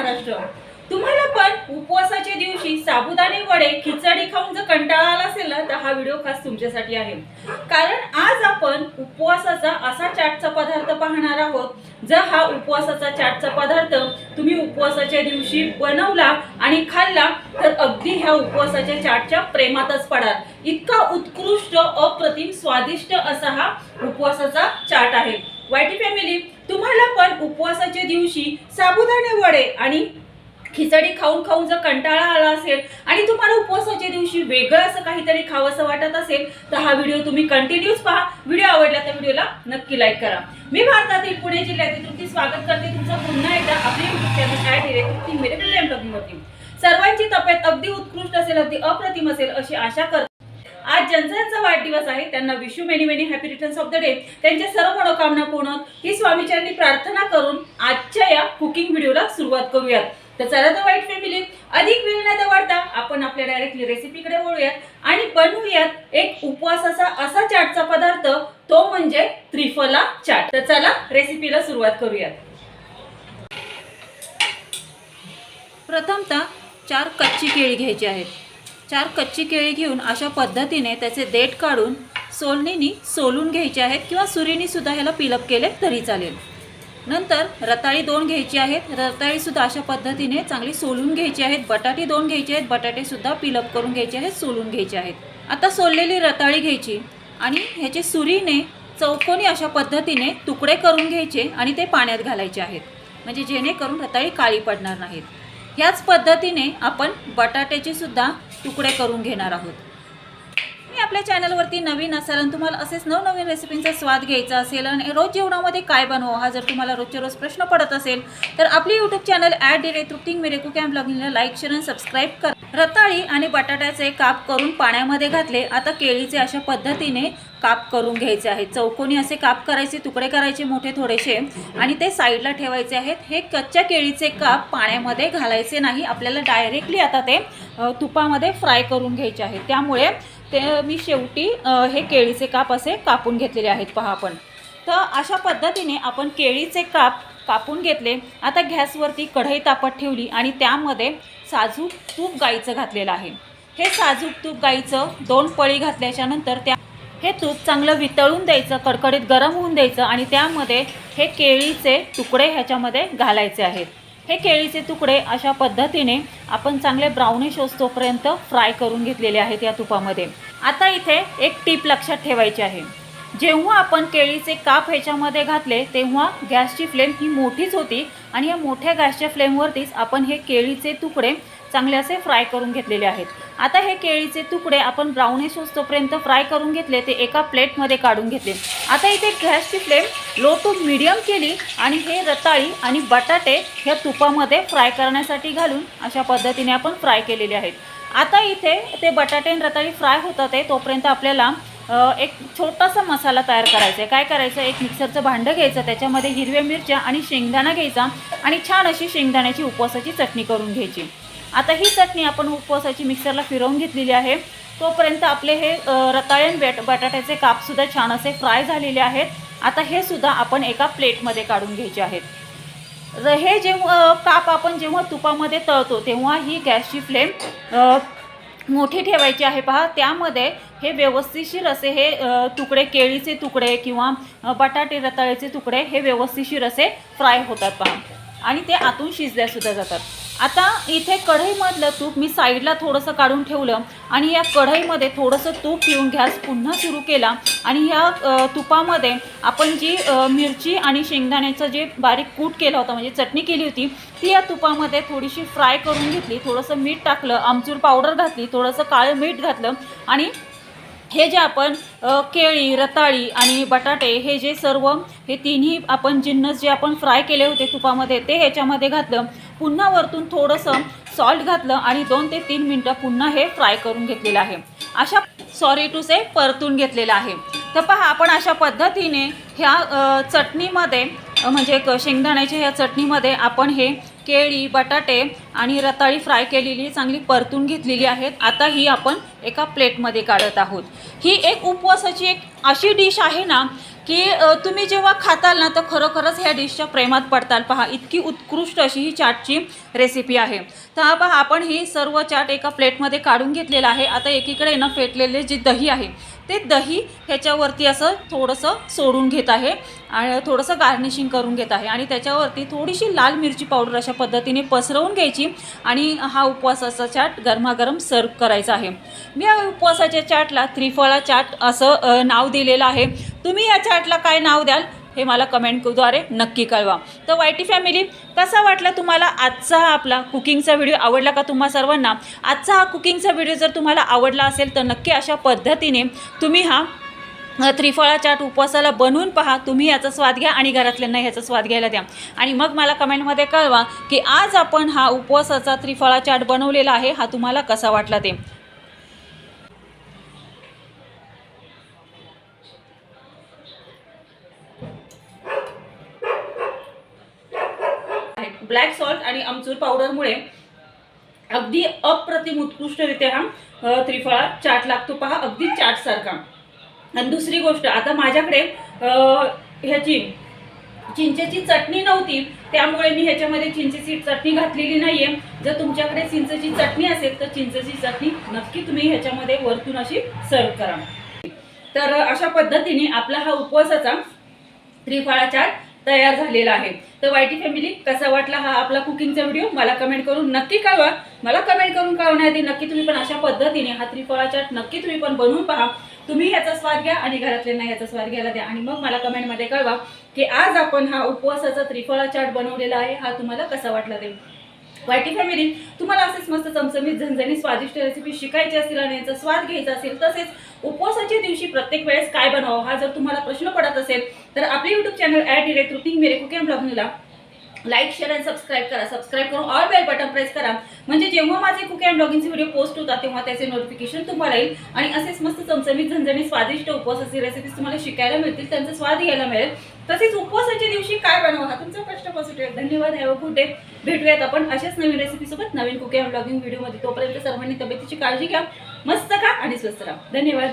महाराष्ट्र. तुम्हाला पण उपवासाच्या दिवशी साबुदाणे वडे खिचडी खाऊन जर कंटाळा आला असेल ना तर हा व्हिडिओ खास तुमच्यासाठी आहे. कारण आज आपण उपवासाचा असा चाटचा पदार्थ पाहणार आहोत जर हा उपवासाचा चाटचा पदार्थ तुम्ही उपवासाच्या दिवशी बनवला आणि खाल्ला तर अगदी ह्या उपवासाच्या चाटच्या प्रेमातच पडाल. इतका उत्कृष्ट अप्रतिम स्वादिष्ट असा हा उपवासाचा चाट आहे. वाईटी फॅमिली तुम्हाला पण उपवासाच्या दिवशी साबुदाणे वडे आणि खिचडी खाऊन खाऊन जर कंटाळा आला असेल आणि तुम्हाला उपवासाच्या दिवशी वेगळं असं काहीतरी खावंसं वाटत असेल तर हा व्हिडिओ तुम्ही कंटिन्यूच पहा. व्हिडिओ आवडला तर व्हिडिओला नक्की लाईक करा. मी भारतातील पुणे जिल्ह्यातील तुमचे स्वागत करते. तुमचं पुन्हा एकदा आपले युट्यूब चॅनल ॲड डिरेक्ट मेरे प्रेम ब्लॉगिंगवरती सर्वांची तब्येत अगदी उत्कृष्ट असेल अगदी अप्रतिम असेल अशी आशा करते. आज ज्यांचा वाढदिवस आहे. त्यांना wish you many many happy returns of the day त्यांच्या सर्व मनोकामना पूर्ण ही स्वामीचरणी प्रार्थना करून आजच्या या कुकिंग व्हिडिओला सुरुवात करूयात. तर चला तर वाईट फॅमिली अधिक वेळ न दवडता आपण आपल्या डायरेक्टली रेसिपीकडे वळूयात आणि बनवूयात एक उपवासाचा असा चाटचा पदार्थ. तो म्हणजे त्रिफला चाट. तर चला रेसिपीला सुरुवात करूयात. प्रथमतः चार कच्ची केळी घ्यायची आहेत. चार कच्ची केळी घेऊन अशा पद्धतीने त्याचे देठ काढून सोलणीनी सोलून घ्यायचे आहेत किंवा सुरीनीसुद्धा ह्याला पिलअप केले तरी चालेल. नंतर रताळी दोन घ्यायची आहेत. रताळीसुद्धा अशा पद्धतीने चांगली सोलून घ्यायची आहेत. बटाटे दोन घ्यायचे आहेत. बटाटेसुद्धा पिलप करून घ्यायचे आहेत सोलून घ्यायचे आहेत. आता सोललेली रताळी घ्यायची आणि ह्याचे सुरीने चौकोनी अशा पद्धतीने तुकडे करून घ्यायचे आणि ते पाण्यात घालायचे आहेत. म्हणजे जेणेकरून रताळी काळी पडणार नाहीत. ह्याच पद्धतीने आपण बटाट्याची सुद्धा तुकडे करून घेणार आहोत. मी आपल्या चॅनलवरती नवीन असाल आणि तुम्हाला असेच नवनवीन रेसिपींचा स्वाद घ्यायचा असेल आणि रोज जेवणामध्ये काय बनवा हा जर तुम्हाला रोजच्या रोज प्रश्न पडत असेल तर आपली यूट्यूब चॅनल ॲड डिरे तृप्तिंग मेरे कुक अँड लाईक शेअर आणि सबस्क्राईब करा. रताळी आणि बटाट्याचे काप करून पाण्यामध्ये घातले. आता केळीचे अशा पद्धतीने काप करून घ्यायचे आहेत. चौकोनी असे काप करायचे तुकडे करायचे मोठे थोडेसे आणि ते साईडला ठेवायचे आहेत. हे कच्च्या केळीचे काप पाण्यामध्ये घालायचे नाही. आपल्याला डायरेक्टली आता ते तुपामध्ये फ्राय करून घ्यायचे आहेत. त्यामुळे ते मी शेवटी हे केळीचे काप असे कापून घेतलेले आहेत. पहा आपण. तर अशा पद्धतीने आपण केळीचे काप कापून घेतले. आता गॅसवरती कढई तापत ठेवली आणि त्यामध्ये साजूक तूप गाईचं घातलेलं आहे. हे साजूक तूप गाईचं दोन पळी घातल्याच्या नंतर त्या हे तूप चांगलं वितळून द्यायचं कडकडीत गरम होऊन द्यायचं आणि त्यामध्ये हे केळीचे तुकडे ह्याच्यामध्ये घालायचे आहेत. हे केळीचे तुकडे अशा पद्धतीने आपण चांगले ब्राउनिश असतोपर्यंत फ्राय करून घेतलेले आहेत या तुपामध्ये. आता इथे एक टीप लक्षात ठेवायची आहे. जेव्हा आपण केळीचे काप ह्याच्यामध्ये घातले तेव्हा गॅसची फ्लेम ही मोठीच होती आणि या मोठ्या गॅसच्या फ्लेमवरतीच आपण हे केळीचे तुकडे चांगले असे फ्राय करून घेतलेले आहेत. आता हे केळीचे तुकडे आपण ब्राउनिश होतोपर्यंत फ्राय करून घेतले ते एका प्लेटमध्ये काढून घेतले. आता इथे गॅसची फ्लेम लो टू मिडियम केली आणि हे रताळी आणि बटाटे ह्या तुपामध्ये फ्राय करण्यासाठी घालून अशा पद्धतीने आपण फ्राय केलेले आहेत. आता इथे ते बटाटे आणि रताळी फ्राय होतात आहे तोपर्यंत आपल्याला एक छोटासा मसाला तयार करायचा आहे. काय करायचं? एक मिक्सरचं भांडं घ्यायचं त्याच्यामध्ये हिरव्या मिरच्या आणि शेंगदाणा घ्यायचा आणि छान अशी शेंगदाण्याची उपवासाची चटणी करून घ्यायची. आता ही चटणी आपण उपवासाची मिक्सरला फिरवून घेतलेली आहे. तोपर्यंत आपले हे रताळ्यान बॅट बटाट्याचे कापसुद्धा छान असे फ्राय झालेले आहेत. आता हे सुद्धा आपण एका प्लेटमध्ये काढून घ्यायचे आहेत. र- हे जेव्हा काप आपण जेव्हा तुपामध्ये तळतो तेव्हा ही गॅसची फ्लेम मोठी ठेवायची आहे. पहा त्यामध्ये हे व्यवस्थितशीर असे हे तुकडे केळीचे तुकडे किंवा बटाटे रताळ्याचे तुकडे हे व्यवस्थितशीर असे फ्राय होतात पहा. आणि ते आतून शिजल्यासुद्धा जातात. आता इथे कढईमधलं तूप मी साईडला थोडंसं काढून ठेवलं आणि या कढईमध्ये थोडंसं तूप पिऊन गॅस पुन्हा सुरू केला. आणि ह्या तुपामध्ये आपण जी मिरची आणि शेंगदाण्याचं जे बारीक कूट केला होता म्हणजे चटणी केली होती ती या तुपामध्ये थोडीशी फ्राय करून घेतली. थोडंसं मीठ टाकलं आमचूर पावडर घातली थोडंसं काळं मीठ घातलं आणि हे जे आपण केळी रताळी आणि बटाटे हे जे सर्व हे तिन्ही आपण जिन्नस जे आपण फ्राय केले होते तुपामध्ये ते ह्याच्यामध्ये घातलं. पुन्हा वरतून थोडंसं सॉल्ट घातलं आणि दोन ते तीन मिनटं पुन्हा हे फ्राय करून घेतलेलं आहे. अशा सॉरी टू से परतून घेतलेलं आहे. तर पहा आपण अशा पद्धतीने ह्या चटणीमध्ये म्हणजे क- शेंगदाण्याच्या ह्या चटणीमध्ये आपण हे केळी बटाटे आणि रताळी फ्राय केलेली चांगली परतून घेतलेली आहेत. आता ही आपण एका प्लेटमध्ये काढत आहोत. ही एक उपवासाची एक अशी डिश आहे ना की तुम्ही जेव्हा खाताल ना तर खरोखरच ह्या डिशच्या प्रेमात पडताल. पहा इतकी उत्कृष्ट अशी ही चाटची रेसिपी आहे. तर हा पहा आपण ही सर्व चाट एका प्लेटमध्ये काढून घेतलेला आहे. आता एकीकडे ना फेटलेले जे दही आहे ते दही ह्याच्यावरती असं थोडंसं सोडून घेत आहे आणि थोडंसं गार्निशिंग करून घेत आहे. आणि त्याच्यावरती थोडीशी लाल मिरची पावडर अशा पद्धतीने पसरवून घ्यायची आणि हा उपवासाचा चाट गरमागरम सर्व करायचा आहे. मी या उपवासाच्या चाटला त्रिफळा चाट असं नाव दिलेलं आहे. तुम्ही या चाटला काय नाव द्याल? हे मला कमेंटद्वारे नक्की कळवा. तर वायटी फॅमिली कसा वाटला तुम्हाला आजचा हा आपला कुकिंगचा व्हिडिओ आवडला का तुम्हा सर्वांना? आजचा हा कुकिंगचा व्हिडिओ जर तुम्हाला आवडला असेल तर नक्की अशा पद्धतीने तुम्ही हा त्रिफळा चाट उपवासाला बनवून पहा. तुम्ही याचा स्वाद घ्या आणि घरातल्यांना ह्याचा स्वाद घ्यायला द्या. आणि मग मला कमेंटमध्ये कळवा की आज आपण हा उपवासाचा त्रिफळा चाट बनवलेला आहे हा तुम्हाला कसा वाटला ते. ब्लॅक सॉल्ट आणि आमचूर पावडरमुळे अगदी अप्रतिम उत्कृष्टरित्या हा त्रिफळा चाट लागतो. पहा अगदी चाटसारखा. आणि दुसरी गोष्ट आता माझ्याकडे ह्याची चिंचेची चटणी नव्हती त्यामुळे मी ह्याच्यामध्ये चिंचेची चटणी घातलेली नाहीये. जर तुमच्याकडे चिंचेची चटणी असेल तर चिंचेची चटणी नक्की तुम्ही ह्याच्यामध्ये वरतून अशी सर्व करा. तर अशा पद्धतीने आपला हा उपवासाचा त्रिफळा चाट तयार झालेला आहे. तर वायटी फॅमिली कसा वाटला हा आपला कुकिंगचा व्हिडिओ मला कमेंट करून नक्की कळवा. मला कमेंट करून कळवण्याआधी नक्की तुम्ही पण अशा पद्धतीने हा त्रिफळा चाट नक्की तुम्ही पण बनवून पहा. तुम्ही याचा स्वाद घ्या आणि घरातल्यांना ह्याचा स्वाद घ्यायला द्या. आणि मग मला कमेंटमध्ये कळवा की आज आपण हा उपवासाचा त्रिफळा चाट बनवलेला आहे. हा तुम्हाला कसा वाटला ते? वायटी फॅमिली तुम्हाला असेच मस्त चमचमीत झणझणी स्वादिष्ट रेसिपी शिकायची असेल आणि याचा स्वाद घ्यायचा असेल तसेच उपवासाच्या दिवशी प्रत्येक वेळेस काय बनवावं हा जर तुम्हाला प्रश्न पडत असेल तर आपले युट्यूब चॅनल ॲट डिरेक्ट रुपिंग मेरे कुकिंग ब्लॉगिंगला लाईक शेअर आणि सबस्क्राईब करा. सबस्क्राईब करून ऑल बेल बटन प्रेस करा. म्हणजे जेव्हा माझे कुकिंग अँड ब्लॉगिंगचे व्हिडिओ पोस्ट होतात तेव्हा त्याचे नोटिफिकेशन तुम्हाला येईल. आणि असेच मस्त चमचमीत झणझणी स्वादिष्ट उपवासाची रेसिपीज तुम्हाला शिकायला मिळतील त्यांचा स्वाद घ्यायला मिळेल. तसेच उपवासाच्या दिवशी काय बनवा हा तुमचा प्रश्न पॉझिटिव्ह धन्यवाद हॅव गुड डे भेटूयात आपण अशाच नवीन रेसिपीसोबत नवीन कुकिंग ब्लॉगिंग व्हिडिओमध्ये तोपर्यंत सर्वांनी तब्येतीची काळजी घ्या मस्त खा आणि स्वस्त राहा. धन्यवाद.